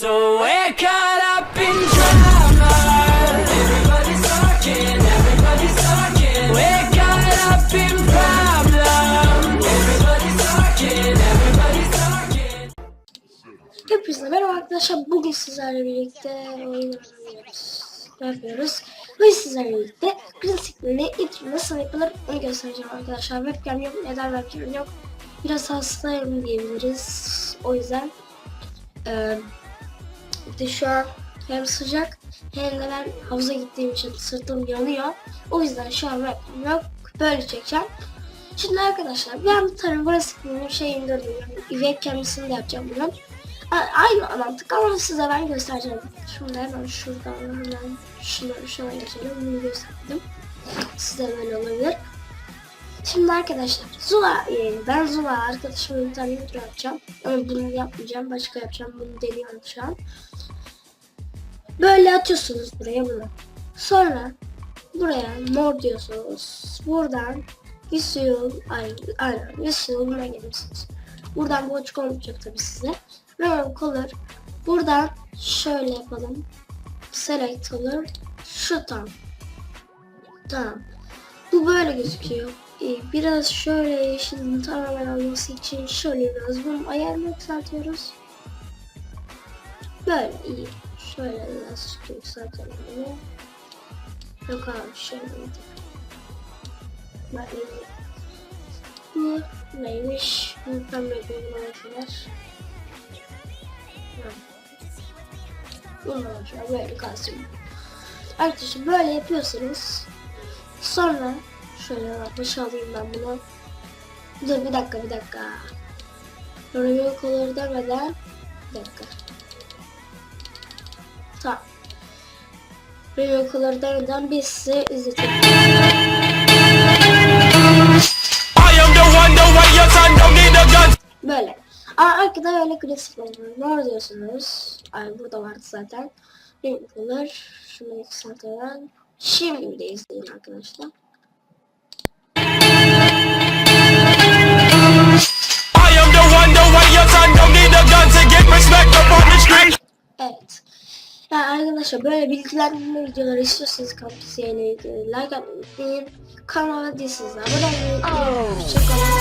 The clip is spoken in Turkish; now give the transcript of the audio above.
So we're caught up in drama. Everybody's talking, everybody's talking. We're caught up in problems. Everybody's talking, everybody's talking. Hepinize merhaba arkadaşlar. Bugün sizlerle birlikte oyun yapıyoruz? Bugün sizlerle birlikte klasikleri intro nasıl yapılır onu göstereceğim arkadaşlar. Webcam yok. Neden webcam yok? Biraz hastayım diyebiliriz. O yüzden eee de şu an hem sıcak hem de ben havuza gittiğim için sırtım yanıyor. O yüzden şu an webcam yok. Böyle çekeceğim. Şimdi arkadaşlar ben bir tane burası bir şey indirdim. Webcam'ısını da yapacağım bunun. A- Aynı mantık ama size ben göstereceğim. Şimdi hemen şuradan hemen şunu şuna geçelim. Bunu gösterdim. Size böyle olabilir. Şimdi arkadaşlar Zula e, ben Zula arkadaşımın bir yapacağım. Ama bunu yapmayacağım. Başka yapacağım. Bunu deniyorum şu an. Böyle atıyorsunuz buraya bunu. Sonra buraya mor diyorsunuz. Buradan Visual, ay, aynen Visual'ına gelirsiniz. Buradan boçuk olmayacak tabii size. Random color. Buradan şöyle yapalım. Select olur. Şu tam. Tamam. Bu böyle gözüküyor. Ee, biraz şöyle yeşilin tamamen olması için şöyle biraz bunun ayarını yükseltiyoruz. Böyle iyi. Şöyle biraz yükseltelim bunu. Yok abi şöyle bir Böyle. Bu neymiş? Malzemeler. Bundan sonra böyle kalsın. Arkadaşlar böyle yapıyorsunuz. Sonra şöyle başa alayım ben bunu. Dur bir dakika bir dakika. Review color demeden bir dakika. Tamam. Review color demeden biz size izletelim. Böyle. Aa, arkada öyle klasik oluyor. Ne diyorsunuz? Ay burada vardı zaten. Renk olur. Şunu yükseltelim. Şimdi de izleyin arkadaşlar. Arkadaşlar böyle bilgilendirme videoları istiyorsanız kampüsüyle ilgili like atmayı unutmayın. Kanala değilsiniz abone olmayı unutmayın. Hoşçakalın. Bye.